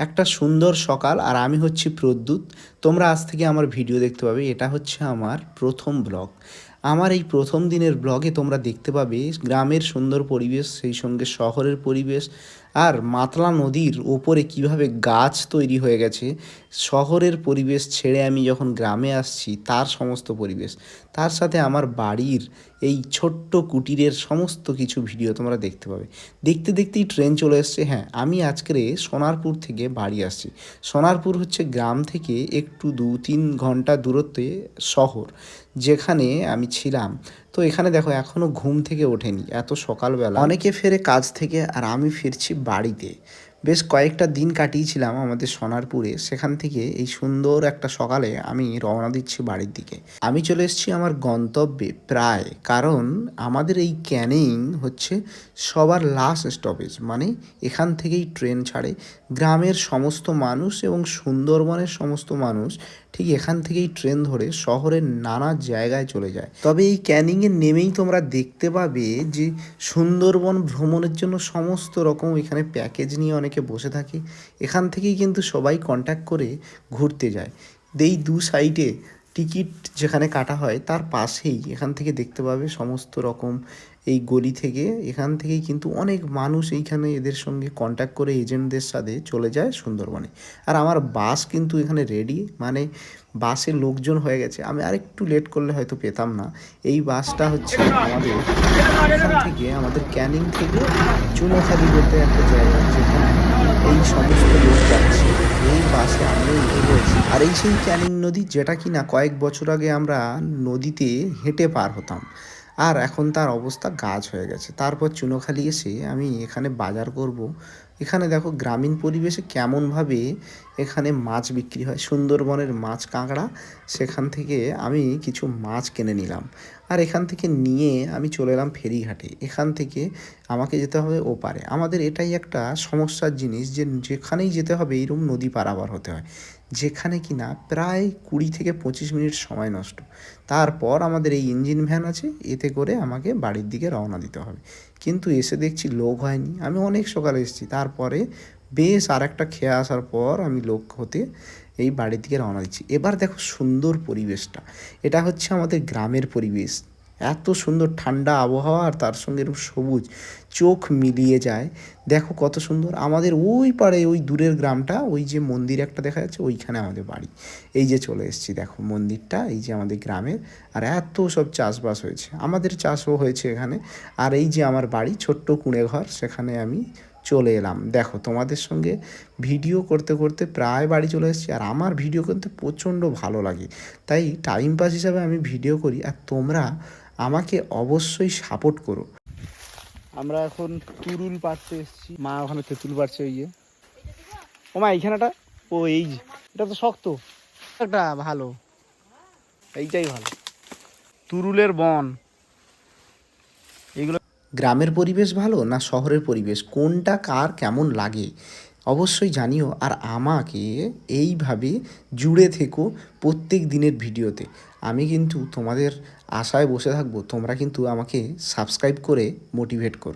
একটা সুন্দর সকাল আর আমি হচ্ছি প্রদ্যুৎ। তোমরা আজ থেকে আমার ভিডিও দেখতে পাবে। এটা হচ্ছে আমার প্রথম ব্লগ। আমার এই প্রথম দিনের ব্লগে তোমরা দেখতে পাবে গ্রামের সুন্দর পরিবেশ, সেই সঙ্গে শহরের পরিবেশ আর মাতলা নদীর ওপরে কীভাবে গাছ তৈরি হয়ে গেছে, শহরের পরিবেশ ছেড়ে আমি যখন গ্রামে আসছি, তার সমস্ত পরিবেশ। তার সাথে আমার বাড়ির এই ছোট্ট কুটিরের সমস্ত কিছু ভিডিও তোমরা দেখতে পাবে। দেখতে দেখতেই ট্রেন চলে এসছে। হ্যাঁ আমি আজকের সোনারপুর থেকে বাড়ি আসছি। সোনারপুর হচ্ছে গ্রাম থেকে একটু দু তিন ঘণ্টা দূরত্বে শহর, যেখানে আমি ছিলাম। তো এখানে দেখো এখনও ঘুম থেকে ওঠেনি, এত সকালবেলা। অনেকে ফেরে কাজ থেকে আর আমি ফিরছি বাড়িতে। বেশ কয়েকটা দিন কাটিয়েছিলাম আমাদের সোনারপুরে। সেখান থেকে এই সুন্দর একটা সকালে আমি রওনা দিচ্ছি বাড়ির দিকে। আমি চলে এসেছি আমার গন্তব্যে প্রায়, কারণ আমাদের এই ক্যানিং হচ্ছে সবার লাস্ট স্টপেজ মানে এখান থেকেই ট্রেন ছাড়ে। গ্রামের সমস্ত মানুষ এবং সুন্দরবনের সমস্ত মানুষ ঠিক এখান থেকেই ট্রেন ধরে শহরের নানা জায়গায় চলে যায়। তবে এই ক্যানিংয়ে নেমেই তোমরা দেখতে পাবে যে সুন্দরবন ভ্রমণের জন্য সমস্ত রকম এখানে প্যাকেজ নিয়ে অনেকে বসে থাকে এখান থেকেই কিন্তু সবাই কন্ট্যাক্ট করে ঘুরতে যায়। এই দু সাইডে টিকিট যেখানে কাটা হয় তার পাশেই এখান থেকে দেখতে পাবে সমস্ত রকম এই গলি থেকে। এখান থেকেই কিন্তু অনেক মানুষ এইখানে এদের সঙ্গে কন্ট্যাক্ট করে এজেন্টদের সাথে চলে যায় সুন্দরবনে। আর আমার বাস কিন্তু এখানে রেডি মানে বাসে লোকজন হয়ে গেছে। আমি আরেকটু লেট করলে হয়তো পেতাম না। এই বাসটা হচ্ছে আমাদের এখান থেকে, আমাদের ক্যানিং থেকে চুনোখালি বলতে একটা জায়গা যেখানে আর এই সেই ক্যানিং নদী যেটা কি না কয়েক বছর আগে আমরা নদীতে হেঁটে পার হতাম। আর এখন তার অবস্থা গাছ হয়ে গেছে। তারপর চুনোখালি এসে আমি এখানে বাজার করব। এখানে দেখো গ্রামীণ পরিবেশে কেমনভাবে এখানে মাছ বিক্রি হয়। সুন্দরবনের মাছ কাঁকড়া, সেখান থেকে আমি কিছু মাছ কিনে নিলাম। আর এখান থেকে নিয়ে আমি চলে এলাম ফেরিঘাটে। এখান থেকে আমাকে যেতে হবে ওপারে। আমাদের এটাই একটা সমস্যার জিনিস যে যেখানেই যেতে হবে এইরকম নদী পারাবার হতে হয়। যেখানে কি না প্রায় কুড়ি থেকে পঁচিশ মিনিট সময় নষ্ট। তারপর আমাদের এই ইঞ্জিন ভ্যান আছে, এতে করে আমাকে বাড়ির দিকে রওনা দিতে হবে। কিন্তু এসে দেখছি লোক হয়নি। আমি অনেক সকালে এসেছি। তারপরে বেশ আর একটা খেয়ে আসার পর আমি লোক হতে এই বাড়ির দিকে রওনা দিচ্ছি। এবার দেখো সুন্দর পরিবেশটা। এটা হচ্ছে আমাদের গ্রামের পরিবেশ। এত সুন্দর ঠান্ডা আবহাওয়া আর তার সঙ্গে এরকম সবুজ চোখ মিলিয়ে যায়। দেখো কত সুন্দর। আমাদের ওই পাড়ে, ওই দূরের গ্রামটা, ওই যে মন্দির একটা দেখা যাচ্ছে, ওইখানে আমাদের বাড়ি। এই যে চলে এসেছি দেখো মন্দিরটা, এই যে আমাদের গ্রামের। আর এত সব চাষবাস হয়েছে। আমাদের চাষও হয়েছে এখানে। আর এই যে আমার বাড়ি, ছোট্ট কুঁড়ে ঘর, সেখানে আমি চলে এলাম। দেখো তোমাদের সঙ্গে ভিডিও করতে করতে প্রায় বাড়ি চলে এসেছি। আর আমার ভিডিও করতে প্রচণ্ড ভালো লাগে। তাই টাইম পাস হিসাবে আমি ভিডিও করি। আর তোমরা আমাকে অবশ্যই সাপোর্ট করো। আমরা এখন তুরুল পাড়তে এসেছি। মা ওখানে তেঁতুল পাড়ছে ওই যে। ও মা এইখানেটা? ও এই যে। এটা তো শক্ত। একটা ভালো। এইটাই ভালো। তুরুলের বন। এইগুলো গ্রামের পরিবেশ ভালো না শহরের পরিবেশ? কোনটা কার কেমন লাগে? অবশ্যই জানিও আর আমাকে এইভাবে জুড়ে থেকো প্রত্যেক দিনের ভিডিওতে। আমি কিন্তু তোমাদের আশায় বসে থাকব, তোমরা কিন্তু আমাকে সাবস্ক্রাইব করে মোটিভেট করো।